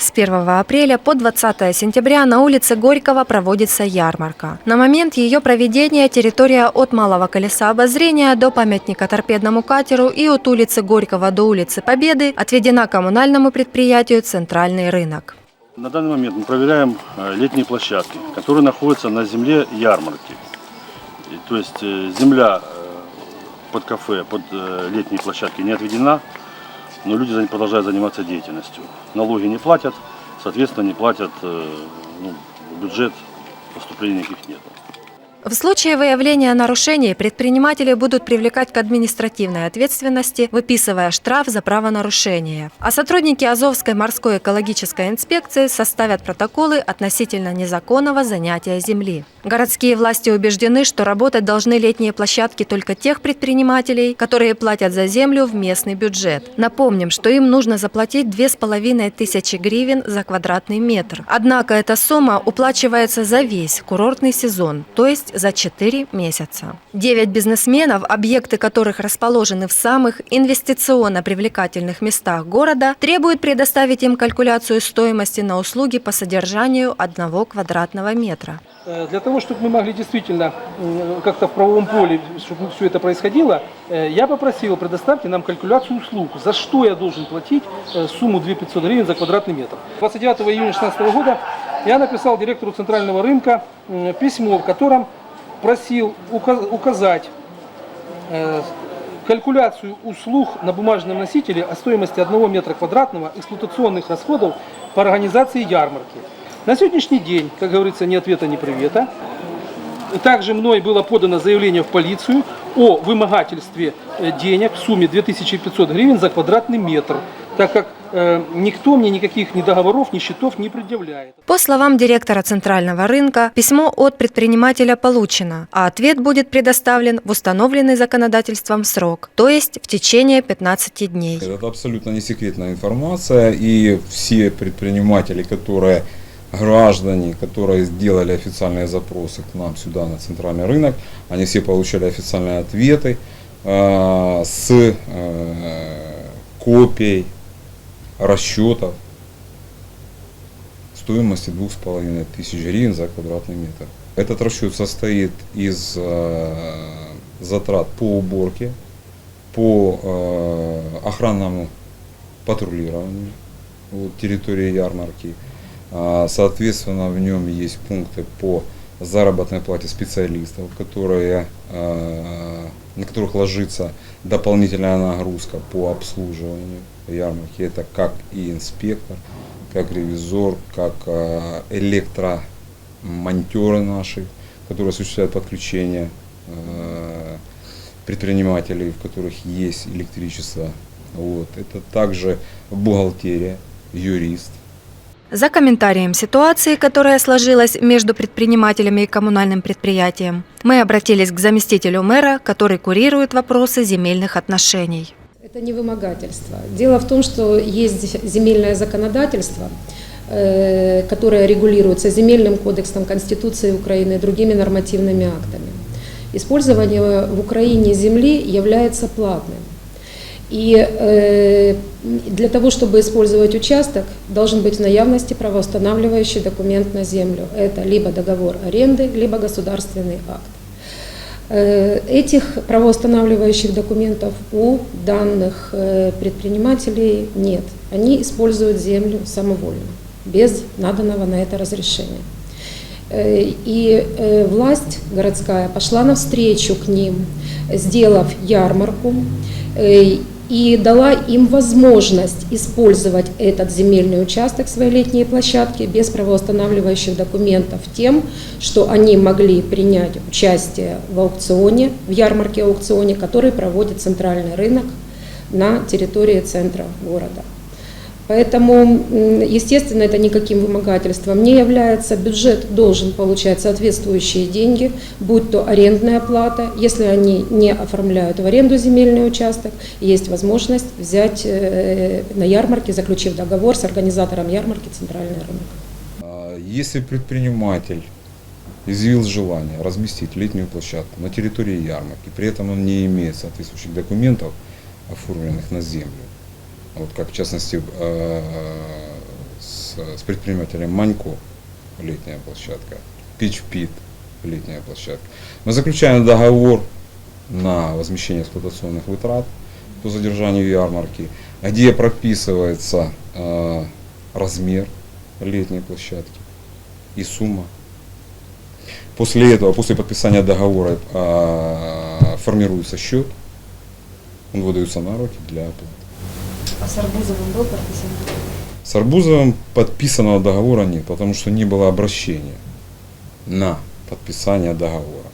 С 1 апреля по 20 сентября на улице Горького проводится ярмарка. На момент ее проведения территория от Малого колеса обозрения до памятника торпедному катеру и от улицы Горького до улицы Победы отведена коммунальному предприятию «Центральный рынок». На данный момент мы проверяем э, летние площадки, которые находятся на земле ярмарки. То есть э, земля э, под кафе, под летние площадки не отведена, но люди продолжают заниматься деятельностью. Налоги не платят, соответственно, не платят э, ну, бюджет, поступлений никаких нет. В случае выявления нарушений предприниматели будут привлекать к административной ответственности, выписывая штраф за правонарушение. А сотрудники Азовской морской экологической инспекции составят протоколы относительно незаконного занятия земли. Городские власти убеждены, что работать должны летние площадки только тех предпринимателей, которые платят за землю в местный бюджет. Напомним, что им нужно заплатить 2500 гривен за квадратный метр. Однако эта сумма уплачивается за весь курортный сезон, то есть за 4 месяца. Девять бизнесменов, объекты которых расположены в самых инвестиционно привлекательных местах города, требуют предоставить им калькуляцию стоимости на услуги по содержанию одного квадратного метра. Э, Для того, чтобы мы могли действительно как-то в правовом поле, чтобы все это происходило, э, я попросил, предоставьте нам калькуляцию услуг, за что я должен платить э, сумму 2500 гривен за квадратный метр. 29 июня 2016 года я написал директору центрального рынка письмо, в котором просил ука- указать э, калькуляцию услуг на бумажном носителе о стоимости 1 метра квадратного эксплуатационных расходов по организации ярмарки. На сегодняшний день, как говорится, ни ответа, ни привета. Также мной было подано заявление в полицию о вымогательстве э, денег в сумме 2500 гривен за квадратный метр, так как э, никто мне никаких ни договоров, ни счетов не предъявляет. По словам директора Центрального рынка, письмо от предпринимателя получено, а ответ будет предоставлен в установленный законодательством срок, то есть в течение 15 дней. Это абсолютно не секретная информация, и все предприниматели, которые граждане, которые сделали официальные запросы к нам сюда на центральный рынок, они все получали официальные ответы э, с э, копией расчетов стоимости двух с половиной тысяч гривен за квадратный метр. Этот расчет состоит из э, затрат по уборке, по э, охранному патрулированию вот, территории ярмарки. А, Соответственно, в нем есть пункты по заработной плате специалистов, которые, э, на которых ложится дополнительная нагрузка по обслуживанию ярмарки. Это как и инспектор, как ревизор, как э, электромонтеры наши, которые осуществляют подключение э, предпринимателей, в которых есть электричество. Вот. Это также бухгалтерия, юрист. За комментарием ситуации, которая сложилась между предпринимателями и коммунальным предприятием, мы обратились к заместителю мэра, который курирует вопросы земельных отношений. Это не вымогательство. Дело в том, что есть земельное законодательство, э, которое регулируется земельным кодексом Конституции Украины и другими нормативными актами. Использование в Украине земли является платным. И э, для того, чтобы использовать участок, должен быть в наявности правоустанавливающий документ на землю. Это либо договор аренды, либо государственный акт. Э, Этих правоустанавливающих документов у данных э, предпринимателей нет. Они используют землю самовольно, без наданного на это разрешения. Э, И власть городская пошла навстречу к ним, сделав ярмарку и дала им возможность использовать этот земельный участок своей летней площадки без правоустанавливающих документов тем, что они могли принять участие в аукционе, в ярмарке-аукционе, который проводит центральный рынок на территории центра города. Поэтому, естественно, это никаким вымогательством не является. Бюджет должен получать соответствующие деньги, будь то арендная плата. Если они не оформляют в аренду земельный участок, есть возможность взять э, на ярмарке, заключив договор с организатором ярмарки «Центральный рынок». А, Если предприниматель изъявил желание разместить летнюю площадку на территории ярмарки, при этом он не имеет соответствующих документов, оформленных на землю, вот как в частности э, с с, предпринимателем Манько, летняя площадка, Пич-Пит, летняя площадка. Мы заключаем договор на возмещение эксплуатационных вытрат по задержанию ярмарки, где прописывается э, размер летней площадки и сумма. После этого, после подписания договора э, формируется счет, он выдается на руки для оплаты. А с Арбузовым был подписан? С Арбузовым подписанного договора нет, потому что не было обращения на подписание договора.